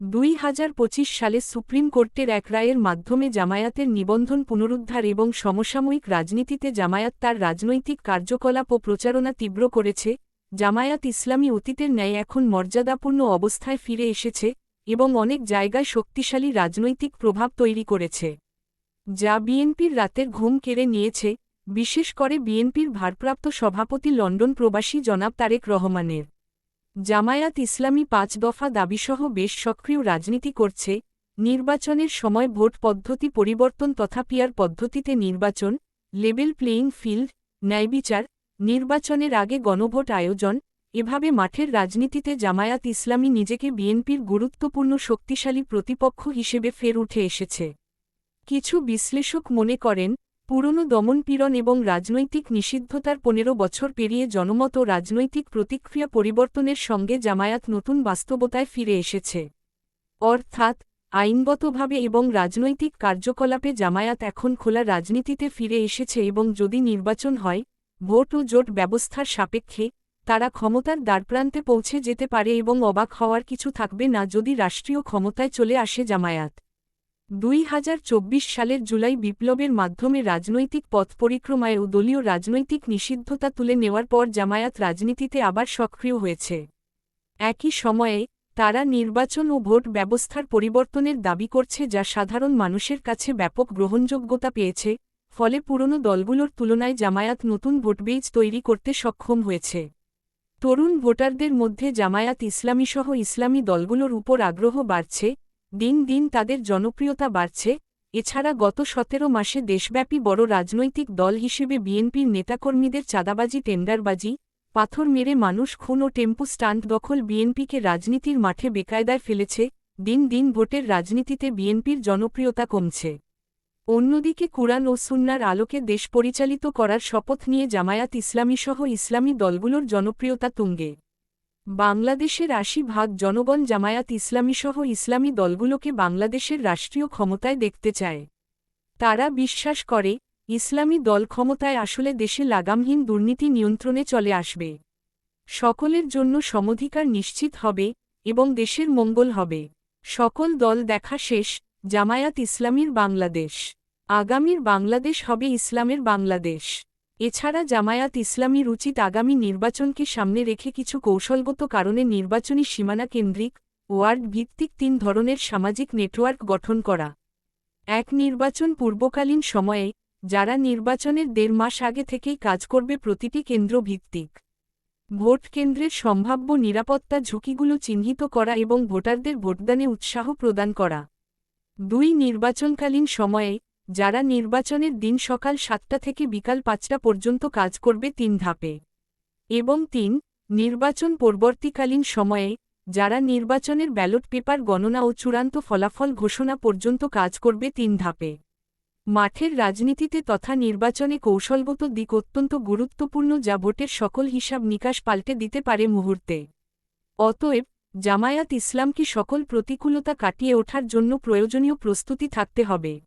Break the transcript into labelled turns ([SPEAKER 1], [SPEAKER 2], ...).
[SPEAKER 1] দুই হাজার পঁচিশ সালে সুপ্রিম কোর্টের এক রায়ের মাধ্যমে জামায়াতের নিবন্ধন পুনরুদ্ধার এবং সমসাময়িক রাজনীতিতে জামায়াত তার রাজনৈতিক কার্যকলাপ ও প্রচারণা তীব্র করেছে, জামায়াত ইসলামী অতীতের ন্যায় এখন মর্যাদাপূর্ণ অবস্থায় ফিরে এসেছে এবং অনেক জায়গায় শক্তিশালী রাজনৈতিক প্রভাব তৈরি করেছে। যা বিএনপির রাতের ঘুম কেড়ে নিয়েছে, বিশেষ করে বিএনপির ভারপ্রাপ্ত সভাপতি লন্ডন প্রবাসী জনাব তারেক রহমানের। জামায়াত ইসলামী পাঁচ দফা দাবিসহ বেশ সক্রিয় রাজনীতি করছে, নির্বাচনের সময় ভোট পদ্ধতি পরিবর্তন তথা পিয়ার পদ্ধতিতে নির্বাচন লেভেল প্লেয়িং ফিল্ড ন্যায়বিচার নির্বাচনের আগে গণভোট আয়োজন, এভাবে মাঠের রাজনীতিতে জামায়াত ইসলামী নিজেকে বিএনপির গুরুত্বপূর্ণ শক্তিশালী প্রতিপক্ষ হিসেবে ফের উঠে এসেছে। কিছু বিশ্লেষক মনে করেন পুরনো দমনপীড়ন এবং রাজনৈতিক নিষিদ্ধতার পনেরো বছর পেরিয়ে জনমত ও রাজনৈতিক প্রতিক্রিয়া পরিবর্তনের সঙ্গে জামায়াত নতুন বাস্তবতায় ফিরে এসেছে। অর্থাৎ, আইনগতভাবে এবং রাজনৈতিক কার্যকলাপে জামায়াত এখন খোলা রাজনীতিতে ফিরে এসেছে এবং যদি নির্বাচন হয়, ভোট ও জোট ব্যবস্থার সাপেক্ষে, তারা ক্ষমতার দ্বারপ্রান্তে পৌঁছে যেতে পারে এবং অবাক হওয়ার কিছু থাকবে না যদি রাষ্ট্রীয় ক্ষমতায় চলে আসে জামায়াত। দুই হাজার চব্বিশ সালের জুলাই বিপ্লবের মাধ্যমে রাজনৈতিক পথ পরিক্রমায় ও দলীয় রাজনৈতিক নিষিদ্ধতা তুলে নেওয়ার পর জামায়াত রাজনীতিতে আবার সক্রিয় হয়েছে। একই সময়ে, তারা নির্বাচন ও ভোট ব্যবস্থার পরিবর্তনের দাবি করছে যা সাধারণ মানুষের কাছে ব্যাপক গ্রহণযোগ্যতা পেয়েছে, ফলে পুরনো দলগুলোর তুলনায় জামায়াত নতুন ভোটবেজ তৈরি করতে সক্ষম হয়েছে। তরুণ ভোটারদের মধ্যে জামায়াত ইসলামীসহ ইসলামী দলগুলোর উপর আগ্রহ বাড়ছে দিন দিন তাদের জনপ্রিয়তা বাড়ছে, এছাড়া গত সতেরো মাসে দেশব্যাপী বড় রাজনৈতিক দল হিসেবে বিএনপির নেতাকর্মীদের চাঁদাবাজি, টেন্ডারবাজি, পাথর মেরে মানুষ, খুন ও টেম্পু স্টান্ট দখল বিএনপিকে রাজনীতির মাঠে বেকায়দায় ফেলেছে, দিন দিন ভোটের রাজনীতিতে বিএনপির জনপ্রিয়তা কমছে। অন্যদিকে কুরআন ও সুন্নার আলোকে দেশ পরিচালিত করার শপথ নিয়ে জামায়াত ইসলামীসহ ইসলামী দলগুলোর জনপ্রিয়তা তুঙ্গে। বাংলাদেশের আশি ভাগ জনগণ জামায়াত ইসলামীসহ ইসলামী দলগুলোকে বাংলাদেশের রাষ্ট্রীয় ক্ষমতায় দেখতে চায়। তারা বিশ্বাস করে, ইসলামী দল ক্ষমতায় আসলে দেশে লাগামহীন দুর্নীতি নিয়ন্ত্রণে চলে আসবে। সকলের জন্য সমধিকার নিশ্চিত হবে এবং দেশের মঙ্গল হবে। সকল দল দেখা শেষ, জামায়াত ইসলামীর বাংলাদেশ। আগামীর বাংলাদেশ হবে ইসলামের বাংলাদেশ। এছাড়া জামায়াত ইসলামীর উচিত আগামী নির্বাচনকে সামনে রেখে কিছু কৌশলগত কারণে নির্বাচনী সীমানা কেন্দ্রিক ওয়ার্ড ভিত্তিক তিন ধরনের সামাজিক নেটওয়ার্ক গঠন করা। এক, নির্বাচন পূর্বকালীন সময়ে যারা নির্বাচনের দেড় মাস আগে থেকেই কাজ করবে প্রতিটি কেন্দ্র ভিত্তিক। ভোট কেন্দ্রের সম্ভাব্য নিরাপত্তা ঝুঁকিগুলো চিহ্নিত করা এবং ভোটারদের ভোটদানে উৎসাহ প্রদান করা। দুই, নির্বাচনকালীন সময়ে যারা নির্বাচনের দিন সকাল সাতটা থেকে বিকাল পাঁচটা পর্যন্ত কাজ করবে তিন ধাপে। এবং তিন, নির্বাচন পরবর্তীকালীন সময়ে, যারা নির্বাচনের ব্যালট পেপার গণনা ও চূড়ান্ত ফলাফল ঘোষণা পর্যন্ত কাজ করবে তিন ধাপে। মাঠের রাজনীতিতে তথা নির্বাচনে কৌশলগত দিক অত্যন্ত গুরুত্বপূর্ণ যা ভোটের সকল হিসাব নিকাশ পাল্টে দিতে পারে মুহূর্তে। অতএব, জামায়াত ইসলামকে সকল প্রতিকূলতা কাটিয়ে ওঠার জন্য প্রয়োজনীয় প্রস্তুতি থাকতে হবে।